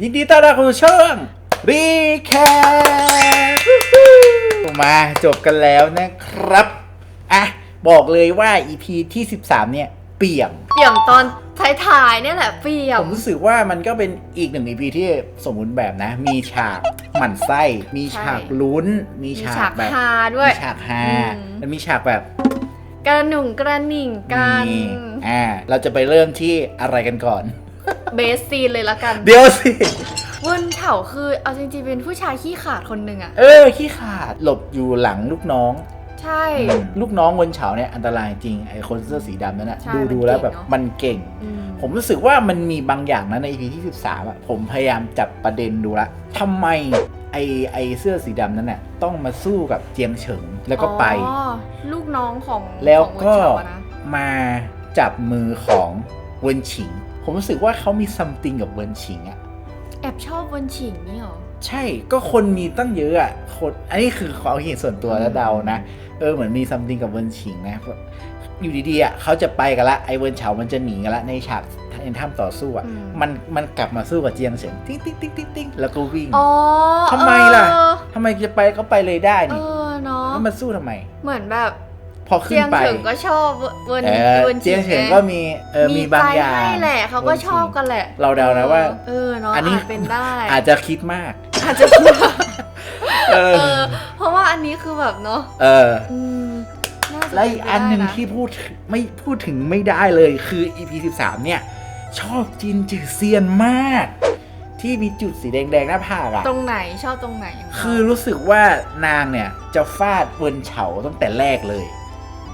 ยินดีต้อนรับเข้าสู่ช่องรีแคปมาจบกันแล้วนะครับ อะ บอกเลยว่า EP ที่ 13 เนี่ย เปี่ยม เปี่ยมตอนท้ายๆเนี่ยแหละเปี่ยผม มรู้สึกว่ามันก็เป็นอีกหนึ่ง EP ที่สมบูรณ์แบบนะ มีฉากหมั่นไส้ มีฉากลุ้น มีมีฉาฉากกแบบฮาด้วย มีฉากฮาอืมแล้วมีฉากแบบ กระหนุ่งกระหนิ่งกันมีอ่า เราจะไปเริ่มที่อะไรกันก่อน เบสซีนเลยละกันเดี๋ยวสิเวินเฉาคือเอาจริงๆเป็นผู้ชายขี้ขลาดคนหนึ่งอะเออขี้ขาดหลบอยู่หลังลูกน้องใช่ ลูกน้องวนเฉาเนี่ยอันตรายจริงไอ้คนเสื้อสีดำนั่นนะใช่ดูมันดูแล้วเก่งแบบเนอะมันเก่ง อืม ผมรู้สึกว่ามันมีบางอย่างนะใน EP ที่ 13อะผมพยายามจับประเด็นดูละทำไมไอ้ไอ้เสื้อสีดำนั้นน่ะต้องมาสู้กับเจียงเฉิงแล้วก็ไป อ๋อลูกน้องของแล้วของก็เวินเฉาอะนะมาจับมือของเวินฉิง ผมรู้สึกว่าเขามีซัมติงกับเวินฉิงอะแอบชอบเวินฉิงนี่หรอ ใช่ก็คนมีตั้งเยอะอะคนอันนี้คือความเห็นส่วนตัวแล้วเดานะ เออเหมือนมีซัมติงกับเวินฉิงนะแบบอยู่ดีๆอะเขาจะไปกันละไอ้เวินเฉามันจะหนีกันละในฉากในถ้ำต่อสู้อะอืมมันมันกลับมาสู้กับเจียงเฉิงติ๊งติ๊งติ๊งติ๊งติ๊งแล้วก็วิ่งอ๋อทำไมล่ะเออทำไมจะไปก็ไปเลยได้เอนี่อเนาะแล้วมาสู้ทำไม เหมือนแบบพ อขึ้เจีนยงไปเฉิงก็ชอบเวินเออเวินเจียงเฉิงไก็มีเออมีบางอย่างใจให้แหละเขาก็ชอบกันแหละ เราเดานะว่า เออเนาะอันนี้อาจเป็นได้ อาจจะคิดมาก อาจจะคิดว่าเออเออ เพราะว่าอันนี้คือแบบเนาะเอออืมน่าจะและอีกอันหนึ่งเป็ไปได้ะที่พูดถึงไม่พูดถึงไม่ได้เลยคือ EP 13 เนี่ย ชอบจินจือเซียนมาก ที่มีจุดสีแดงๆหน้าผากอะตรงไหนชอบตรงไหนขงขคือรู้สึกว่านางเนี่ยจะฟาดเวินเฉาตั้งแต่แรกเลย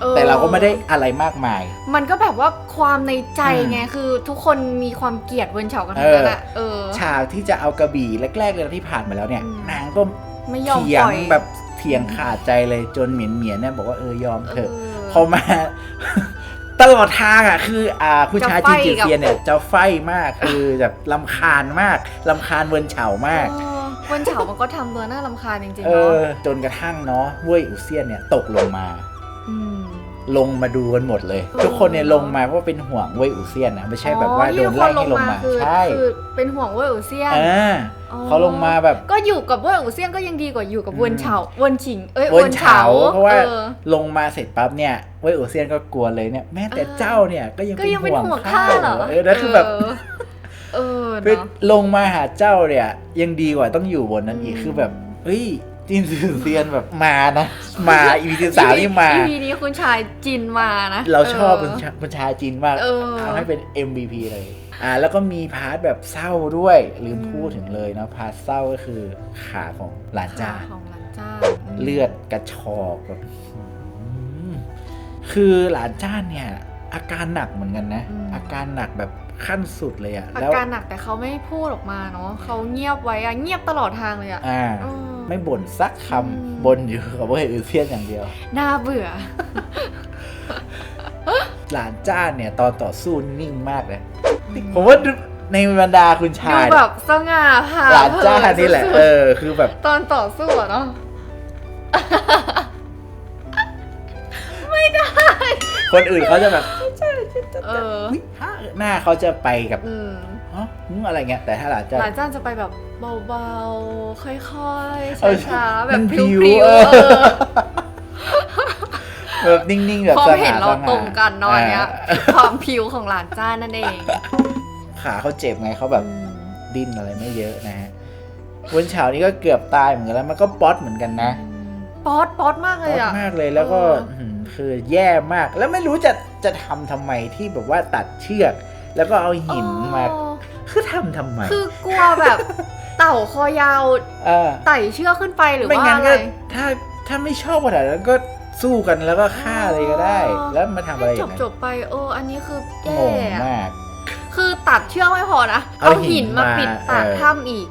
ออ แต่เราก็ไม่ได้อะไรมากมาย มันก็แบบว่าความในใจอืมไง คือทุกคนมีความเกลียดเวินเฉากันทั้งนั้นอะเออ ฉากที่จะเอากระบี่แรกๆเลยที่ผ่านมาแล้วเนี่ย อืม นางก็ไม่ยอมเถียปงล่อยแบบเถียงขาดใจเลยจนเหมียนเหมียนๆเนี่ยบอกว่าเออยอมเถอะเออพอมา ตลอดทางอะคือ อ่าผู้ชายจะไฟจีนจือกับเซียนเนี่ยจะไฟมากคือแบบลำคาญมากลำคาญเวินเฉามาก เออเวินเฉามันก็ทำตัวน่ารำคาญจริงๆเอเนาะ อจนกระทั่งเนาะเว่ยอูเซียนเนี่ยตกลงมาม ลงมาดูกันหมดเลยเออทุกคนเนี่ยลงมาเพราะว่าเป็นห่วงเว่ยอูเซียนนะไม่ใช่แบบว่าอ๋อโดที่นทุกคไล่ลให้งลงมามาคือใช่คือเป็นห่วงเว่ยอูเซียนอ่าอ๋อเขาลงมาแบบก็อยู่กับเว่ยอูเซียนก็ยังดีกว่าอยู่กับเวินเฉาเวินฉิงเอ้ยเวินเฉาเพราะว่าออลงมาเสร็จปั๊บเนี่ยเว่ยอูเซียนก็กลัวเลยเนี่ยแม้แต่เออเจ้าเนี่ยก็ยังก็เป็นยังเป็นห่วงห่วงข้าข้าเหรอเออแล้วคือแบบเออเออคือเนาะลงมาหาเจ้าเนี่ยยังดีกว่าต้องอยู่บนนั้นอีกอืมคือแบบเฮ้ย จินสื่อเซียนแบบมานะ มาอีพีสามนี่มาอีพีนี้คุณชายจินมานะเราชอบเคุณชาคุณชายจีนมากเออเอาให้เป็น MVP เลยอ่าแล้วก็มีพาร์ทแบบเศร้าด้วยลืมอืมพูดถึงเลยเนาะพาร์ทเศร้าก็คือขาของหลานจ้าของหลานจ้าเลือดกระชอกแบบอืมคือหลานจ้าเนี่ย อาการหนักเหมือนกันนะ อาการหนักแบบขั้นสุดเลยอะอาแล้วการหนักแต่เขาไม่พูดออกมาเนาะเขาเงียบไว้อะเงียบตลอดทางเลยอะอ่าเออ ไม่บ่นสักคอืมำบ่นอยู่กับว่าอือเซียนอย่างเดียว น่าเบื่อ หลานจ้าเนี่ยตอนต่อสู้นิ่งมากเลยผมว่าในบรรดาคุณดูชายแบบสง่าผ่าหลานจ้าเผยนี่แหละสุดเออ คือแบบๆตอนต่อสู้อะเนาะคนอื่นเขาจะแบบเอออุ๊ยฮะหน้าเขาจะไปกับอืม ฮะหึอะไรเงี้ยแต่ถ้าหลานจ้าหลานจ้าจะไปแบบเบาๆ ค่อยๆเออช้าๆ แบมับนพริ้ผิววๆเอเอออแบบนิ่งๆแบบพอสเห็นง่าเราสง่าตรงกันเนอนเนี้ยอ่าความผิวของหลานจ้านั่นเอง ขาเขาเจ็บไงเขาแบบอืมดิ้นอะไรไม่เยอะนะฮะวันเฉานี้ก็เกือบตายเหมือนกันแล้วมันก็ป๊อตเหมือนกันนะป๊อตป๊อตมากเลป๊ยอตอะมากเลยแล้วก็เออหืมคือแย่มากแล้วไม่รู้จะจะทำทำไมที่แบบว่าตัดเชือก แล้วก็เอาหินมาอ๋อ คือทำทำไม คือกลัวแบบเต่าคอยาวเออไต่เชือกขึ้นไปหรือไม่ว่างั้นอะไรก็ถ้าถ้าไม่ชอบขนาดนั้นก็สู้กันแล้วก็ฆ่าเลยก็ได้อ๋อแล้วมาทำอะไรอจย่าบงนั้นจบๆไปเอออันนี้คืองแย่งอะมาก คือตัดเชือกไม่พอนะเอาเอาหิหินนมามาปิดปากเออ ถ้ำอีก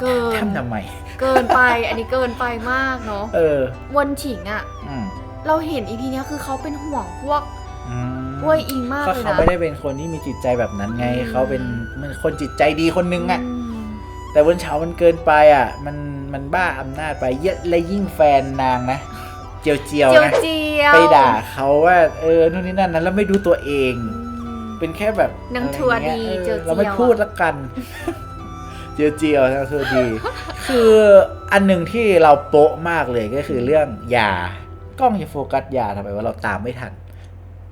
เกินทำทำไม เกินไป อันนี้เกินไปมากเนาะเออ วนฉิงอะอืมเราเห็นอีพีนี้ยคือเขาเป็นห่วงพวกอืมเว้ยอิงมากก็เลยเขานะ ไม่ได้เป็นคนที่มีจิตใจแบบนั้นไง อืม เขาเป็น มันคนจิตใจดีคนนึงอะมแต่วันเช้ามันเกินไปอะ มันมันบ้าอำนาจไปเยอะและยิ่งแฟนนางนะ เจียวเจียวเจียวนะเจียวไปด่าเขาว่าเออนู่นนี่นั่นนะแล้วไม่ดูตัวเองอืมเป็นแค่แบบนางทัวร์อะไรดีงี้ยเจียวๆเราไม่พูดละกัน เจียวเจียวๆนะคือดี คืออันหนึ่งที่เราโป๊ะมากเลยก็คือเรื่องยากล้องจะโฟกัสยาทำไมว่าเราตามไม่ทัน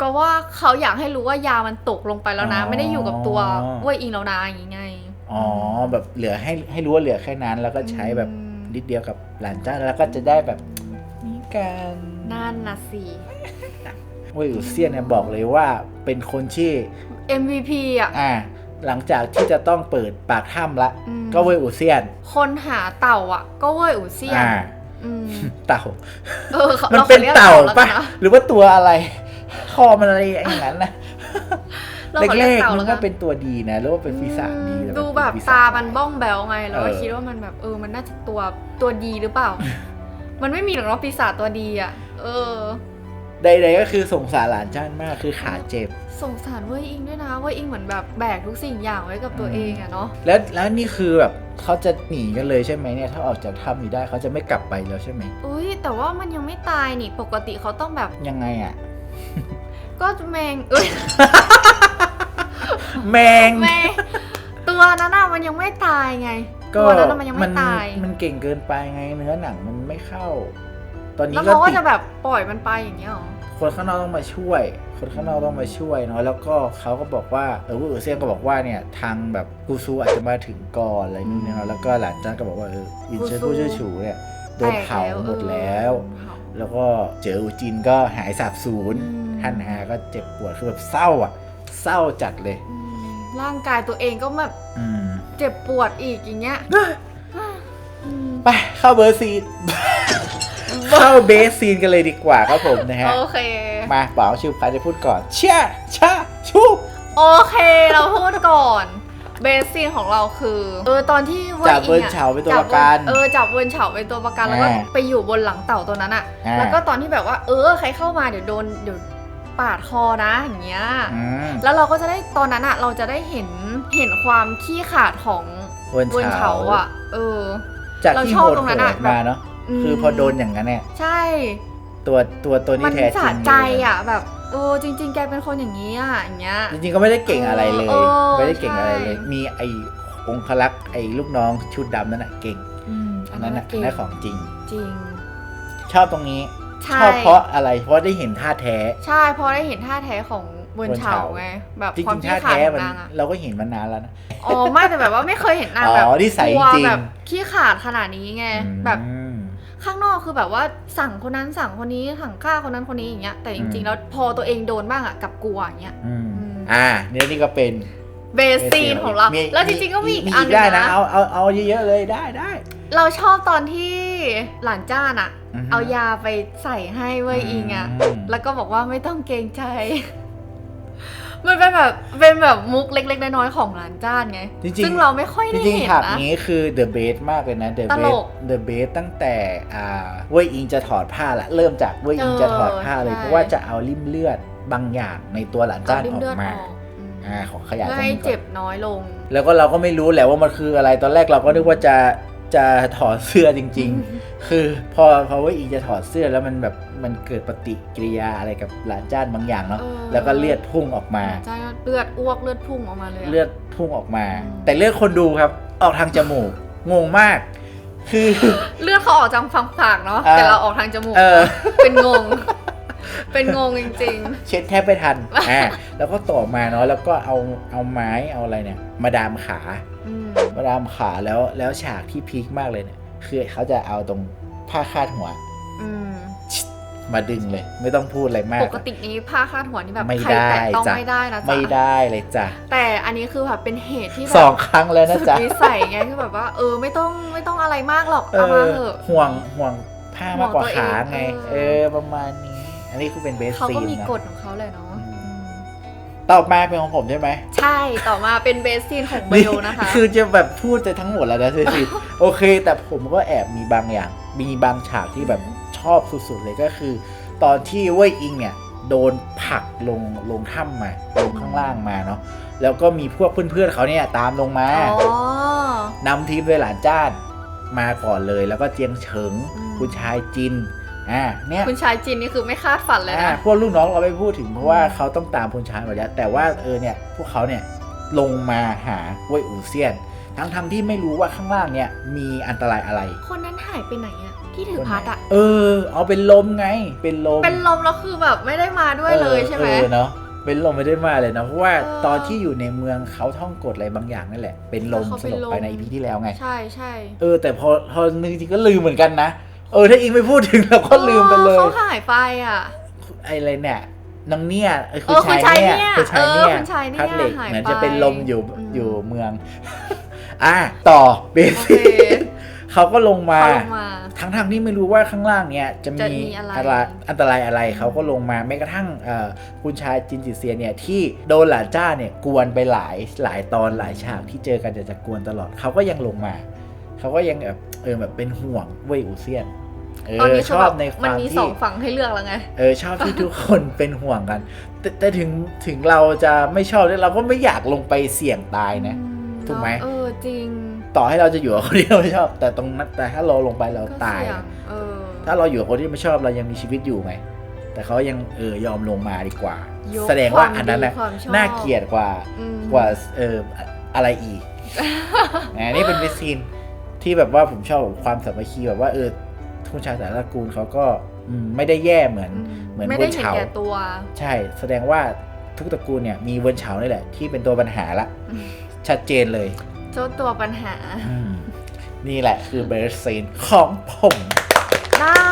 ก็ว่าเขาอยากให้รู้ว่ายามันตกลงไปแล้วนะ อ๋อ ไม่ได้อยู่กับตัวเว้ยอิงแล้วนะอย่างงี้ไงอ๋อแบบเหลือให้ให้รู้ว่าเหลือแค่นั้น แล้วก็ใช้แบบอืมนิดเดียวกับหลานจ้าแล้วก็จะได้แบบมีการนั่นนะสิ เว่ยอูเซียนเนี่ยบอกเลยว่าเป็นคนที่ MVP อะ อ่า หลังจากที่จะต้องเปิดปากถ้ำละ อืม ก็เว่ยอูเซียนคนหาเต่าอะ ก็เว้ยอูเซียนอ่า อืมเต่า เออขามันรขอเป็นรียกเต่าแล้วปะกันนหรือว่าตัวอะไร คอมันอะไรอย่างนั้นนะเราขอแรเรียกกเต่าๆมัแล้นวก็กันเป็นตัวดีนะหรือว่าเป็นปีศาจดีอืมต่ดูเป็นแบบปีศจตามันบ้องแบวไงเราก็เออคิดว่ามันแบบเออ มันน่าจะตัวตัวดีหรือเปล่า มันไม่มีหรอกเนาะปีศาจตัวดีอะ เออ ใดๆก็คือสงสารหลานจ้านมากคือขาเจ็บ สงสารเว้ยอิงด้วยนะเว้ยอิงเหมือนแบบแบกทุกสิ่งอย่างไว้กับตัวเองอะเนาะ แล้วแล้วนี่คือแบบเขาจะหนีกันเลยใช่ไหมเนี่ยถ้าออกจากถ้ำนี้ได้เขาจะไม่กลับไปแล้วใช่ไหมอุ้ยแต่ว่ามันยังไม่ตายนี่ปกติเขาต้องแบบยังไงอะ ก็แมงเอ้ยแมง แมงตัวนั้นอะมันยังไม่ตายไงก็ตัวนั้นอะมันยังไม่ตาย มันเก่งเกินไปไงเนื้อหนังมันไม่เข้า ตอนนี้แล้วก็เขาก็ติดจะแบบปล่อยมันไปอย่างเงี้ยหรอ คนข้างนอกต้องมาช่วย คนข้างนอกต้องมาช่วยเนาะแล้วก็เขาก็บอกว่าเออวูเออเซียนก็บอกว่าเนี่ยทางแบบกูซูอาจจะมาถึงก่อนอะไรนู่นนี่เนาะแล้วก็หลานจ้านก็บอกว่าเออวินเชอร์ผู้ช่วยฉูเนี่ยโดนเผาหมดแล้ว เผา แล้วก็เจออูจินก็หายสาบสูญอืมฮันฮาก็เจ็บปวดคือแบบเศร้าอะ เศร้าจัดเลยอืมร่างกายตัวเองก็แบบอืมเจ็บปวดอีกอย่างเงี้ยอืมไปเข้าเบอร์ซีนเข้าเบสซีนกันเลยดีกว่าครับผมนะฮะ โอเค มาเป๋าชิวใครจะพูดก่อน เชี่ยชาชูโอเค เราพูดก่อน เบสซีนของเราคือเออตอนที่ว้ยจับเวิร์นอิงอะเฉาเป็นตัวประกัน จับเวิร์นเออจับเวิร์นเฉาเป็นตัวประกันแล้วก็อ่าไปอยู่บนหลังเต่าตัวนั้นอะอ่า แล้วก็ตอนที่แบบว่า เออใครเข้ามาเดี๋ยวโดนเดี๋ยวปาดคอนะอย่างเงี้ย อืมแล้วเราก็จะได้ตอนนั้นอะเราจะได้เห็นเห็นความขี้ขลาดของเวิร์นเวิร์นเฉาเฉาอะเออ จากเราที่ชอบโหดตรงนั้นอะ ๆมาเนาะมคือพอโดนอย่างนั้นเนี่ยใช่ ตัวตัวตัวมันี้นแท้จริสะงใจเลยอะแบบ เออจริง ๆ แกเป็นคนอย่างนี้อะอย่างเงี้ย จริงๆก็ไม่ได้เก่งอะไรเลยเออไม่ได้เก่งอะไรเลย ใช่ มีไอ้องคลักษ์ไอ้ลูกน้องชุดดำนั่นน่ะเก่งอืมอันนั้นน่ะเก่งได้ของจริง จริง ชอบตรงนี้ใช่ชอบเพราะอะไร เพราะได้เห็นท่าแท้ ใช่เพอได้เห็นท่าแท้ของเวิร์นเฉาไงแบบจริความงๆขี้ท่าขลาดแท้ของมันนางอะเราก็เห็นมานานแล้วนะ อ๋อไม่แต่แบบว่าไม่เคยเห็นนางแบบอ๋อนิสัยกลัวจริงแบบขี้ขลาดขนาดนี้ไงแบบอืม ข้างนอกคือแบบว่าสั่งคนนั้นสั่งคนนี้สั่งฆ่าคนนั้นคนนี้อย่างเงี้ยแต่จอืริงมๆแล้วพอตัวเองโดนบ้างอะกลับกลัวอย่างเงี้ยอืมอืมอ่าเนี่ยนี่ก็เป็นเบสซีนของเรามีแล้วจริงๆก็มีอีกมีอันอีกหนึได้งนะนะเอาเอาเอาเยอะๆเลยได้ได้เราชอบตอนที่หลานจ้านอะอือฮึเอายาไปใส่ให้เว้ยอิงอะมแล้วก็บอกว่าไม่ต้องเกรงใจ มันเป็นแบบเป็นแบบมุกเล็กๆน้อยๆของหลานจ้านไง จริงๆ ซึ่งเราไม่ค่อยจได้ริงเห็นๆฉากนะ นี้คือ The Base มากเลยนะ The ตล Base ก The Base ตั้งแต่อ่าเว่ยอิงจะถอดผ้าละ เริ่มจากเว่ยอิงเออจะถอดผ้าเลยใช่ เพราะว่าจะเอาริ่มเลือดบางอย่างในตัวหลานจ้านเริ่มออเลือกดอมาอกอืมอ่าของขยายเพื่อตรงให้นี้ก่อน เจ็บน้อยลง แล้วก็เราก็ไม่รู้แหละว่ามันคืออะไรตอนแรกเราก็นึกว่าจะจะถอดเสื้อจริง ๆ คือพอพอเว่าอีจะถอดเสื้อแล้วมันแบบ มันเกิดปฏิกิริยาอะไรกับหลานจ้านบางอย่างเนาะเออ แล้วก็เลือดพุ่งออกมาหลานจ้านก็เลือดอ้วกเลือดพุ่งออกมาเลยะ เลือดพุ่งออกมา อืม แต่เลือดคนดูครับ ออกทางจมูกงงมาก คือ เลือดเขาออกจากฟังปากเนาะอ่าแต่เราออกทางจมูก เออ เป็นงง เป็นงงจริง เช็ดแทบไม่ทัน อ่า แล้วก็ต่อมาเนาะ แล้วก็เอาเอาไม้เอาอะไรเนี่ย มาดามขา ๆอืมมาดามขาแล้วแล้วฉากที่พีคมากเลยเนี่ย คือเขาจะเอาตรงผ้าคาดหัว อืม มาดึงเลย ไม่ต้องพูดอะไรมาก ปกตินี้ผ้าคาดหัวนี่แบบไม่ใครได้แตะต้องจ้ะไม่ได้นะจ๊ะไม่ได้เลยจ้ะแต่อันนี้คือแบบเป็นเหตุที่แบสอบงครั้งแล้วนะสุดจ๊ะ วิสัยไงคือแบบว่า เออไม่ต้องไม่ต้องอะไรมากหรอกเอเอามาอเถอะ ห่วงห่วงผ้ามากกว่าห่วงตัวเองขาไงเออ เออ ประมาณนี้ อันนี้คือเป็นเบสเขาซีก็นมีนะกฎของเขาเลยเนาะอืมอืมต่อมาเป็นของผมใช่ไหมใช่ต่อมาเป็นเบสซีนของเบลนะคะ คือจะแบบพูดจะทั้งหมดแล้วนะซีซีโอเค แต่ผมก็แอบมีบางอย่าง มีบางฉากที่แบบช อบสุดๆเลยก็คือ ตอนที่เว่ยอิงเนี่ยโดนผลักลงลงถ้ำมาลงข้างล่างมาเนาะแล้วก็มีพวกเพื่อนๆเขาเนี่ยตามลงมาอ๋อนำทีมโดยหลานจ้านมาก่อนเลย แล้วก็เจียงเฉิงอืมคุณชายจินอ่าเนี่ยคุณชายจินนี่คือไม่คาดฝันเลยอ่านะพวกลูกน้องเราไม่พูดถึงเพราะว่าเขาต้องตามคุณชายหมดแล้วแต่ว่าเออเนี่ยพวกเขาเนี่ยลงมาหาเว่ยอูเซียน ทั้งทั้งๆที่ไม่รู้ว่าข้างล่างเนี่ยมีอันตรายอะไร คนนั้นหายไปไหนอะ ที่ถือพัดอะเออ เอาเป็นลมไง เป็นลม เป็นลมแล้วคือแบบไม่ได้มาด้วยเลยใช่ไหมเออเนาะเป็นลมไม่ได้มาเลยนะเพราะว่าเออตอนที่อยู่ในเมืองเขาท่องกฎอะไรบางอย่างนั่นแหละ เป็นลมเขาสเป็นลบลมไปในอีพีที่แล้วไง ใช่ใช่เออแต่พอพอนึกจริงๆก็ลืมเหมือนกันนะ เออถ้าอิงไม่พูดถึงเราก็ลืมไปเลยเขาหายไปอะไอ้อะไรเนี่ยนางเนี่ยไอ้คุเอณอคุณชายเนี่ยชายเนี่ยคุณชายเนี่ยเออคุณชายเนี่ยพัดเหล็กหายเหมือนไปจะเป็นลมอยู่อืมอยู่เมือง อะต่อเบโอเคสิเขาก็ลงมา เขาลงมาทั้งทางๆที่ไม่รู้ว่าข้างล่างเนี่ยจะจะมีมีอะไร อะไรอันตรายอะไรเขาก็ลงมาแม้กระทั่งเอ่อคุณชายจินจิเซียเนี่ยที่โดนหลานจ้าเนี่ยกวนไปหลายหลายตอนหลายฉากที่เจอกันจะจะกวนตลอดเขาก็ยังลงมาเขาก็ยังแบบเออแบบเป็นห่วงเว่ยอูเซียนเอตอนอนี้ชคืออแบบบในคมันวามมีสที่องฝั่งให้เลือกแล้วไง เออชอบที่ทุกคนเป็นห่วงกัน แต่แต่ถึงถึงเราจะไม่ชอบเนี่ยเราก็ไม่อยากลงไปเสี่ยงตายนะอืถูกไหม เออจริง ต่อให้เราจะอยู่กับคนที่เราไม่ชอบ แต่ตรงนั้นแต่ถ้าเราลงไปเราก็ตาย เสี่ยงอะเออถ้าเราอยู่กับคนที่ไม่ชอบเรายังมีชีวิตอยู่ไหมแต่เขายังเออยอมลงมาดีกว่า ยกแสดงว่าความอันนั้นน่ะดีความชอบน่าเกลียดกว่าอืม กว่าเอออะไรอีก นะนี่เป็นเวสซีนที่แบบว่าผมชอบแบบความสามัคคีแบบว่าเออทุนชายสารตระกูลเขาก็อืมไม่ได้แย่เหมือน เหมือนไม่ได้เวิร์นเห็นเฉาแก่ตัว ใช่ แสดงว่าทุกตระกูลเนี่ยมีเวิร์นเฉานี่แหละที่เป็นตัวปัญหาละ อืม ชัดเจนเลย เจ้าตัวปัญหา อืมนี่แหละคือเบสซีนของผม ได้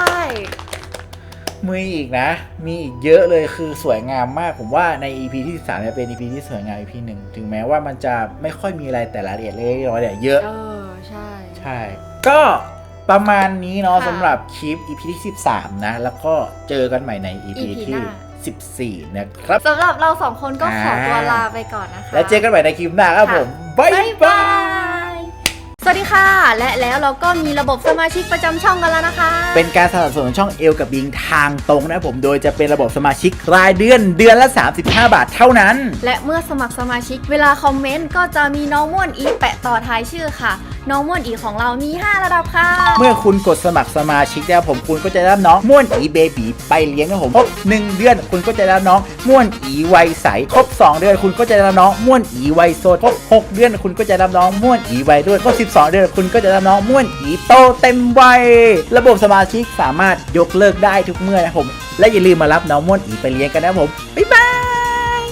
มีอีกนะ มีอีกเยอะเลยคือสวยงามมาก ผมว่าใน EP ที่3เนี่ยเป็น EP ที่สวยงาม EP หนึ่งถึงแม้ว่ามันจะไม่ค่อยมีอะไรแต่ละละเอียดเล็กๆน้อยๆเนี่ยเยอะ เออ ใช่ ใช่ ก็ประมาณนี้เนาะค่ะ สำหรับคลิป EP ที่ 13 นะ แล้วก็เจอกันใหม่ใน EP EP ที่หน้า 14 นะครับสำหรับเราสองคนก็ขอตัวอ่าลาไปก่อนนะคะแล้วเจอกันใหม่ในคลิปหน้าครับผมบ๊ายบ๊ายบาบายยสวัสดีค่ะ และแล้วเราก็มีระบบสมาชิกประจำช่องกันแล้วนะคะ เป็นการสนับสนุนช่องเอลกับบิงทางตรงนะครับผมโดยจะเป็นระบบสมาชิกรายเดือนเดือนละ 35 บาทเท่านั้น และเมื่อสมัครสมาชิกเวลาคอมเมนต์ก็จะมีน้องม่วนอีแปะต่อท้ายชื่อค่ะ น้องม่วนอีของเรามี 5 ระดับค่ะ เมื่อคุณกดสมัครสมาชิกแล้วผมคุณก็จะได้รับน้องม่วนอีเบบีไปเลี้ยงนะผมครบ1เดือนคุณก็จะได้รับน้องม่วนอีวัยใสครบ 2 เดือนคุณก็จะได้รับน้องม่วนอีวัยโซนครบ 6 เดือนคุณก็จะได้รับน้องม่วนอีวัยด้วยครบ12 เดือนคุณก็จะได้รับน้องม่วนอีโตเต็มวัยระบบสมาชิกสามารถยกเลิกได้ทุกเมื่อนะผมและอย่าลืมมารับน้องม่วนอีไปเลี้ยงกันนะผมบ๊ายบาย